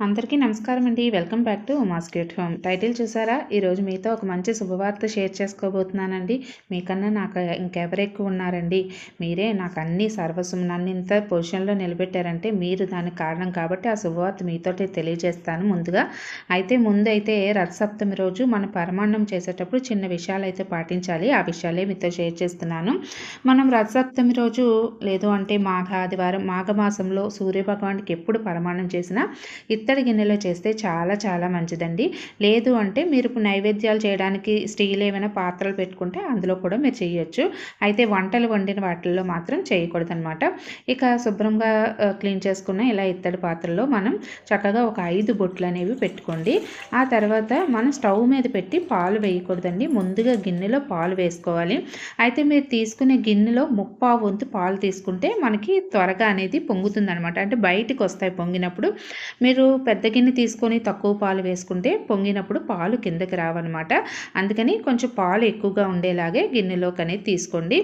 అందరికీ నమస్కారం అండి. Welcome back to Uma's home. Title చూసారా? ఈరోజు మీతో ఒక మంచి శుభవార్త షేర్ చేసుకోబోతున్నానండి. మీకన్నా నాకు ఇంకెవరు ఎక్కువ ఉన్నారండి? మీరే నాకు అన్ని సర్వస్వం నన్ను ఇంత పొజిషన్లో నిలబెట్టారంటే మీరు దానికి కారణం కాబట్టి ఆ శుభవార్త మీతోటి తెలియజేస్తాను ముందుగా. అయితే ముందైతే రథసప్తమి రోజు మన పరమాన్నం చేసేటప్పుడు చిన్న విషయాలు అయితే పాటించాలి. ఆ విషయాలే మీతో షేర్ చేస్తున్నాను. మనం రథసప్తమి రోజు లేదు అంటే మాఘ ఆదివారం మాఘమాసంలో సూర్యభగవానికి ఎప్పుడు పరమాన్నం చేసినా ఇత్తడి గిన్నెలో చేస్తే చాలా చాలా మంచిదండి. లేదు అంటే మీరు నైవేద్యాలు చేయడానికి స్టీల్ ఏమైనా పాత్రలు పెట్టుకుంటే అందులో కూడా మీరు చేయొచ్చు. అయితే వంటలు వండిన వాటిల్లో మాత్రం చేయకూడదు అనమాట ఇక శుభ్రంగా క్లీన్ చేసుకున్న ఇలా ఇత్తడి పాత్రలో మనం చక్కగా ఒక ఐదు బొట్లు అనేవి పెట్టుకోండి. ఆ తర్వాత మనం స్టవ్ మీద పెట్టి పాలు వేయకూడదండి. ముందుగా గిన్నెలో పాలు వేసుకోవాలి. అయితే మీరు తీసుకునే గిన్నెలో ముప్పావు వంతు పాలు తీసుకుంటే మనకి త్వరగా అనేది పొంగుతుంది అనమాట అంటే బయటికి వస్తాయి పొంగినప్పుడు. మీరు పెద్ద గిన్నె తీసుకొని తక్కువ పాలు వేసుకుంటే పొంగినప్పుడు పాలు కిందకి రావన్నమాట. అందుకని కొంచెం పాలు ఎక్కువగా ఉండేలాగే గిన్నెలోకి అనేది తీసుకోండి.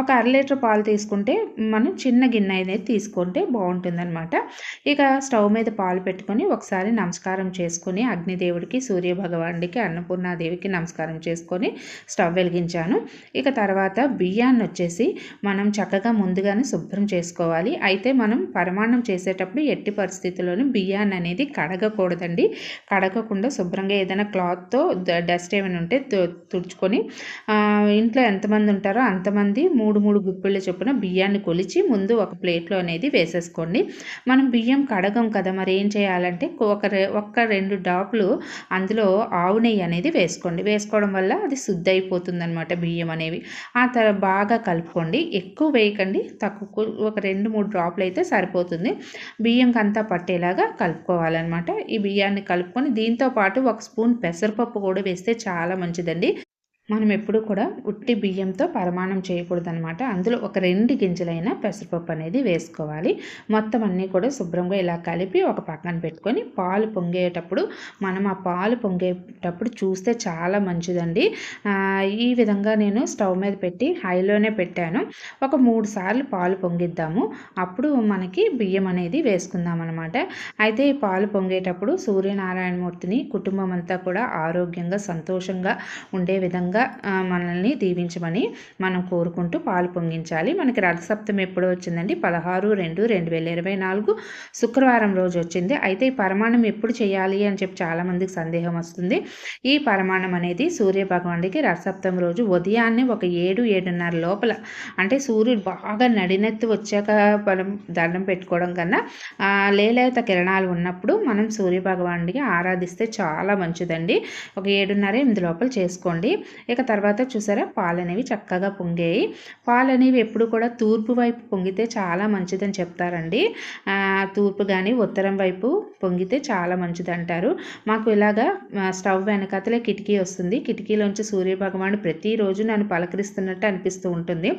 ఒక అర లీటర్ పాలు తీసుకుంటే మనం చిన్న గిన్నె అనేది తీసుకుంటే బాగుంటుందన్నమాట. ఇక స్టవ్ మీద పాలు పెట్టుకొని ఒకసారి నమస్కారం చేసుకొని అగ్నిదేవుడికి సూర్యభగవానుడికి అన్నపూర్ణాదేవికి నమస్కారం చేసుకొని స్టవ్ వెలిగించాను. ఇక తర్వాత బియ్యాన్ని వచ్చేసి మనం చక్కగా ముందుగానే శుభ్రం చేసుకోవాలి. అయితే మనం పరమాణం చేసేటప్పుడు ఎట్టి పరిస్థితుల్లో పరిస్థితుల్లోనూ బియ్యాన్ని అనేది కడగకూడదండి. కడగకుండా శుభ్రంగా ఏదైనా క్లాత్తో డస్ట్ ఏమైనా ఉంటే తుడుచుకొని ఇంట్లో ఎంతమంది ఉంటారో అంతమంది మూడు మూడు గుప్పిళ్ళ చొప్పున బియ్యాన్ని కొలిచి ముందు ఒక ప్లేట్లో అనేది వేసేసుకోండి. మనం బియ్యం కడగం కదా మరి ఏం చేయాలంటే ఒక ఒక్క రెండు డాపులు అందులో ఆవు నెయ్యి అనేది వేసుకోండి. వేసుకోవడం వల్ల అది శుద్ధి అయిపోతుంది అనమాట బియ్యం అనేవి. ఆ తర్వాత బాగా కలుపుకోండి. ఎక్కువ వేయకండి. తక్కువ ఒక రెండు మూడు డ్రాప్లు అయితే సరిపోతుంది. బియ్యంకి అంతా పట్టేలాగా కలుపుకోవాలన్నమాట. ఈ బియ్యాన్ని కలుపుకొని దీంతో పాటు ఒక స్పూన్ పెసరపప్పు కూడా వేస్తే చాలా మంచిదండి. మనం ఎప్పుడు కూడా ఉట్టి బియ్యంతో పరమాణం చేయకూడదనమాట అందులో ఒక రెండు గింజలైన పెసరపప్పు అనేది వేసుకోవాలి. మొత్తం అన్నీ కూడా శుభ్రంగా ఇలా కలిపి ఒక పక్కన పెట్టుకొని పాలు పొంగేటప్పుడు మనం ఆ పాలు పొంగేటప్పుడు చూస్తే చాలా మంచిదండి. ఈ విధంగా నేను స్టవ్ మీద పెట్టి హైలోనే పెట్టాను. ఒక మూడు సార్లు పాలు పొంగిద్దాము. అప్పుడు మనకి బియ్యం అనేది వేసుకుందాం అనమాట అయితే ఈ పాలు పొంగేటప్పుడు సూర్యనారాయణమూర్తిని కుటుంబం అంతా కూడా ఆరోగ్యంగా సంతోషంగా ఉండే విధంగా విధంగా మనల్ని దీవించమని మనం కోరుకుంటూ పాలు పొంగించాలి. మనకి రథసప్తం ఎప్పుడు వచ్చిందండి? పదహారు రెండు రెండు వేల ఇరవై నాలుగు శుక్రవారం రోజు వచ్చింది. అయితే ఈ పరమాణం ఎప్పుడు చేయాలి అని చెప్పి చాలామందికి సందేహం వస్తుంది. ఈ పరమాణం అనేది సూర్య భగవానుడికి రథసప్తం రోజు ఉదయాన్నే ఒక ఏడు ఏడున్నర లోపల అంటే సూర్యుడు బాగా నడినెత్తి వచ్చాక మనం దండం పెట్టుకోవడం కన్నా లేలేత కిరణాలు ఉన్నప్పుడు మనం సూర్య భగవానుడికి ఆరాధిస్తే చాలా మంచిదండి. ఒక ఏడున్నర ఎనిమిది లోపల చేసుకోండి. ఇక తర్వాత చూసారా పాలు అనేవి చక్కగా పొంగాయి. పాలు అనేవి ఎప్పుడు కూడా తూర్పు వైపు పొంగితే చాలా మంచిదని చెప్తారండి. తూర్పు కానీ ఉత్తరం వైపు పొంగితే చాలా మంచిది అంటారు మాకు ఇలాగా స్టవ్ వెనకాతలే కిటికీ వస్తుంది. కిటికీలోంచి సూర్యభగవాను ప్రతిరోజు నన్ను పలకరిస్తున్నట్టు అనిపిస్తూ ఉంటుంది.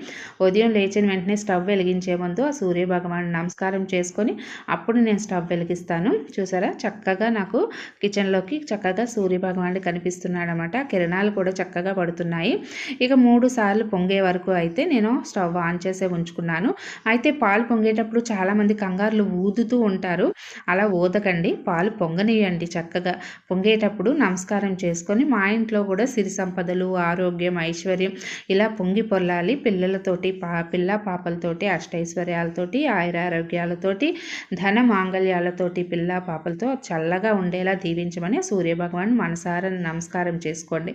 ఉదయం లేచిన వెంటనే స్టవ్ వెలిగించే ముందు ఆ సూర్యభగవాను నమస్కారం చేసుకొని అప్పుడు నేను స్టవ్ వెలిగిస్తాను. చూసారా చక్కగా నాకు కిచెన్లోకి చక్కగా సూర్యభగవానుడు కనిపిస్తున్నాడు అనమాట కిరణాలు కూడా చక్కగా పడుతున్నాయి. ఇక మూడు సార్లు పొంగే వరకు అయితే నేను స్టవ్ ఆన్ చేసే ఉంచుకున్నాను. అయితే పాలు పొంగేటప్పుడు చాలామంది కంగారులు ఊదుతూ ఉంటారు. అలా ఊదకండి. పాలు పొంగనియండి చక్కగా. పొంగేటప్పుడు నమస్కారం చేసుకొని మా ఇంట్లో కూడా సిరి సంపదలు ఆరోగ్యం ఐశ్వర్యం ఇలా పొంగి పొల్లాలి. పిల్లలతోటి పా పిల్ల పాపలతోటి అష్టైశ్వర్యాలతోటి ఆయురారోగ్యాలతోటి ధన మాంగళ్యాలతోటి పిల్ల పాపలతో చల్లగా ఉండేలా దీవించమని సూర్యభగవాన్ మనసారా నమస్కారం చేసుకోండి.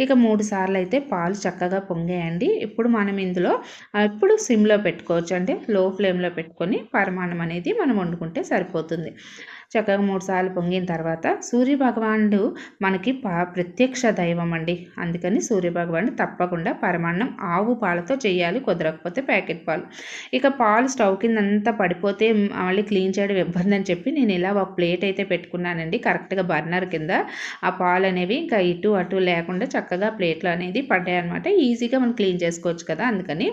ఇక మూడు సార్లు అయితే పాలు చక్కగా పొంగేయండి. ఇప్పుడు మనం ఇందులో ఇప్పుడు సిమ్లో పెట్టుకోవచ్చు. అంటే లో ఫ్లేమ్లో పెట్టుకొని పరిమాణం అనేది మనం వండుకుంటే సరిపోతుంది. చక్కగా మూడు సార్లు పొంగిన తర్వాత సూర్యభగవానుడు మనకి పా ప్రత్యక్ష దైవం అండి అందుకని సూర్యభగవానుడు తప్పకుండా పరమాన్నం ఆవు పాలతో చేయాలి కుదరకపోతే ప్యాకెట్ పాలు. ఇక పాలు స్టవ్ కింద అంతా పడిపోతే మళ్ళీ క్లీన్ చేయడం ఇబ్బంది అని చెప్పి నేను ఇలా ఒక ప్లేట్ అయితే పెట్టుకున్నానండి కరెక్ట్గా బర్నర్ కింద. ఆ పాలు అనేవి ఇంకా ఇటు అటు లేకుండా చక్కగా ప్లేట్లో అనేది పడ్డాయి అనమాట ఈజీగా మనం క్లీన్ చేసుకోవచ్చు కదా అందుకని.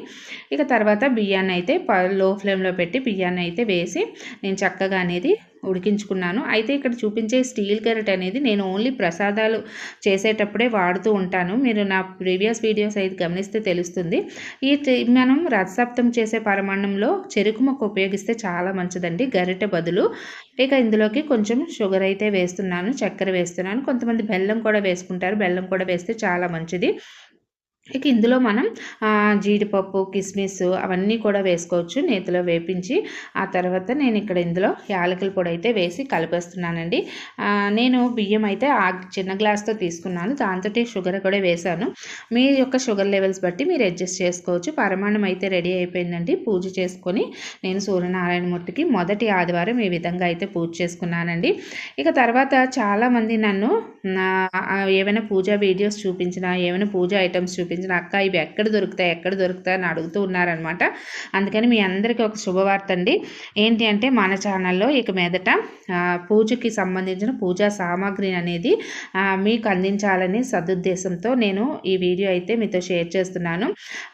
ఇక తర్వాత బియ్యాన్ని అయితే లో ఫ్లేమ్లో పెట్టి బియ్యాన్ని అయితే వేసి నేను చక్కగా అనేది ఉడికించుకున్నాను. అయితే ఇక్కడ చూపించే స్టీల్ గరిట అనేది నేను ఓన్లీ ప్రసాదాలు చేసేటప్పుడే వాడుతూ ఉంటాను. మీరు నా ప్రీవియస్ వీడియోస్ అయితే గమనిస్తే తెలుస్తుంది. ఈ మనం రథసప్తం చేసే పరమాన్నంలో చెరుకు మొక్క ఉపయోగిస్తే చాలా మంచిదండి. గరిటె బదులు ఇక ఇందులోకి కొంచెం షుగర్ అయితే వేస్తున్నాను చక్కెర వేస్తున్నాను. కొంతమంది బెల్లం కూడా వేసుకుంటారు. బెల్లం కూడా వేస్తే చాలా మంచిది. ఇక ఇందులో మనం జీడిపప్పు కిస్మిస్ అవన్నీ కూడా వేసుకోవచ్చు. నేతిలో వేపించి ఆ తర్వాత నేను ఇక్కడ ఇందులో యాలకుల పొడి అయితే వేసి కలిపేస్తున్నానండి. నేను బియ్యం అయితే ఆ చిన్న గ్లాస్తో తీసుకున్నాను. దాంతో షుగర్ కూడా వేశాను. మీ యొక్క షుగర్ లెవెల్స్ బట్టి మీరు అడ్జస్ట్ చేసుకోవచ్చు. పరమాణం అయితే రెడీ అయిపోయిందండి. పూజ చేసుకొని నేను సూర్యనారాయణమూర్తికి మొదటి ఆదివారం ఈ విధంగా అయితే పూజ చేసుకున్నానండి. ఇక తర్వాత చాలామంది నన్ను ఏమైనా పూజా వీడియోస్ చూపించినా ఏమైనా పూజా ఐటమ్స్ చూపించిన చూపించిన అక్క ఇవి ఎక్కడ దొరుకుతాయి ఎక్కడ దొరుకుతాయి అని అడుగుతూ ఉన్నారనమాట అందుకని మీ అందరికీ ఒక శుభవార్త అండి. ఏంటి అంటే మన ఛానల్లో ఇక మీదట పూజకి సంబంధించిన పూజా సామాగ్రి అనేది మీకు అందించాలని సదుద్దేశంతో నేను ఈ వీడియో అయితే మీతో షేర్ చేస్తున్నాను.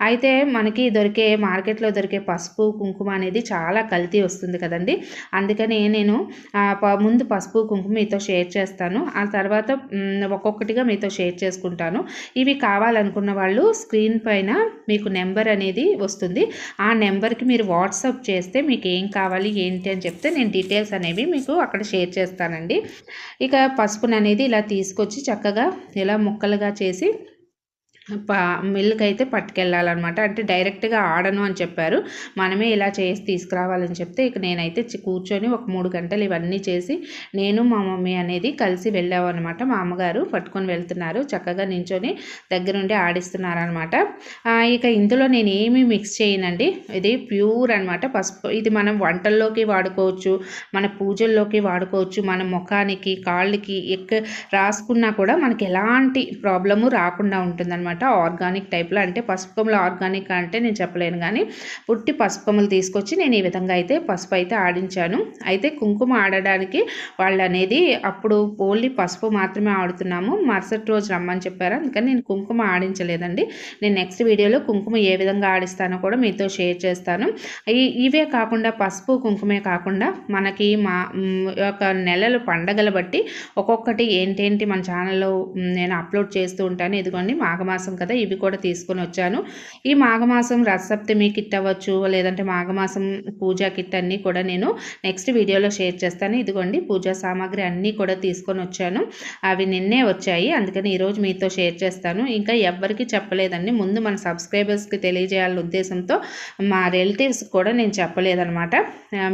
అయితే మనకి దొరికే మార్కెట్లో దొరికే పసుపు కుంకుమ అనేది చాలా కల్తీ వస్తుంది కదండి. అందుకని నేను ముందు పసుపు కుంకుమ మీతో షేర్ చేస్తాను. ఆ తర్వాత ఒక్కొక్కటిగా మీతో షేర్ చేసుకుంటాను. ఇవి కావాలనుకున్న వాళ్ళు వాళ్ళు స్క్రీన్ పైన మీకు నెంబర్ అనేది వస్తుంది. ఆ నెంబర్కి మీరు వాట్సాప్ చేస్తే మీకు ఏం కావాలి ఏంటి అని చెప్తే నేను డీటెయిల్స్ అనేవి మీకు అక్కడ షేర్ చేస్తానండి. ఇక పసుపుని అనేది ఇలా తీసుకొచ్చి చక్కగా ఇలా ముక్కలుగా చేసి మిల్క్ అయితే పట్టుకెళ్ళాలన్నమాట. అంటే డైరెక్ట్గా ఆడను అని చెప్పారు. మనమే ఇలా చేసి తీసుకురావాలని చెప్తే ఇక నేనైతే కూర్చొని ఒక మూడు గంటలు ఇవన్నీ చేసి నేను మా మమ్మీ అనేది కలిసి వెళ్ళామన్నమాట. మా అమ్మగారు పట్టుకొని వెళ్తున్నారు. చక్కగా నించొని దగ్గరుండి ఆడిస్తున్నారనమాట ఇక ఇందులో నేను ఏమీ మిక్స్ చేయనండి. ఇది ప్యూర్ అనమాట పసుపు ఇది మనం వంటల్లోకి వాడుకోవచ్చు మన పూజల్లోకి వాడుకోవచ్చు మన ముఖానికి కాళ్ళకి ఎక్క రాసుకున్నా కూడా మనకి ఎలాంటి ప్రాబ్లము రాకుండా ఉంటుందన్నమాట. అనమాట ఆర్గానిక్ టైప్లో. అంటే పసుపములు ఆర్గానిక్ అంటే నేను చెప్పలేను కానీ పుట్టి పసుపములు తీసుకొచ్చి నేను ఈ విధంగా అయితే పసుపు అయితే ఆడించాను. అయితే కుంకుమ ఆడడానికి వాళ్ళు అనేది అప్పుడు ఓన్లీ పసుపు మాత్రమే ఆడుతున్నాము. మరుసటి రోజు రమ్మని చెప్పారు. అందుకని నేను కుంకుమ ఆడించలేదండి. నేను నెక్స్ట్ వీడియోలో కుంకుమ ఏ విధంగా ఆడిస్తానో కూడా మీతో షేర్ చేస్తాను. ఇవే కాకుండా పసుపు కుంకుమే కాకుండా మనకి మా యొక్క నెలలు పండగలు బట్టి ఒక్కొక్కటి ఏంటేంటి మన ఛానల్లో నేను అప్లోడ్ చేస్తూ ఉంటాను. ఇదిగోండి మాఘమాసం మాఘమాసం కదా ఇవి కూడా తీసుకొని వచ్చాను. ఈ మాఘమాసం రథసప్తమి కిట్ అవ్వచ్చు లేదంటే మాఘమాసం పూజా కిట్ అన్నీ కూడా నేను నెక్స్ట్ వీడియోలో షేర్ చేస్తాను. ఇదిగోండి పూజా సామాగ్రి అన్నీ కూడా తీసుకొని వచ్చాను. అవి నిన్నే వచ్చాయి అందుకని ఈరోజు మీతో షేర్ చేస్తాను. ఇంకా ఎవ్వరికి చెప్పలేదండి. ముందు మన సబ్స్క్రైబర్స్కి తెలియజేయాలనే ఉద్దేశంతో మా రిలేటివ్స్ కూడా నేను చెప్పలేదనమాట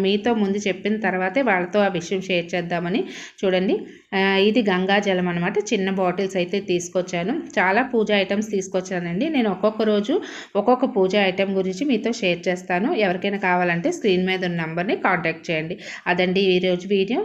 మీతో ముందు చెప్పిన తర్వాతే వాళ్ళతో ఆ విషయం షేర్ చేద్దామని చూడండి. ఇది గంగాజలం అనమాట చిన్న బాటిల్స్ అయితే తీసుకొచ్చాను. చాలా పూజ ఐటమ్స్ తీసుకొచ్చానండి. నేను ఒక్కొక్క రోజు ఒక్కొక్క పూజ ఐటెం గురించి మీతో షేర్ చేస్తాను. ఎవరికైనా కావాలంటే స్క్రీన్ మీద ఉన్న నెంబర్ని కాంటాక్ట్ చేయండి. అదండి ఈరోజు వీడియో.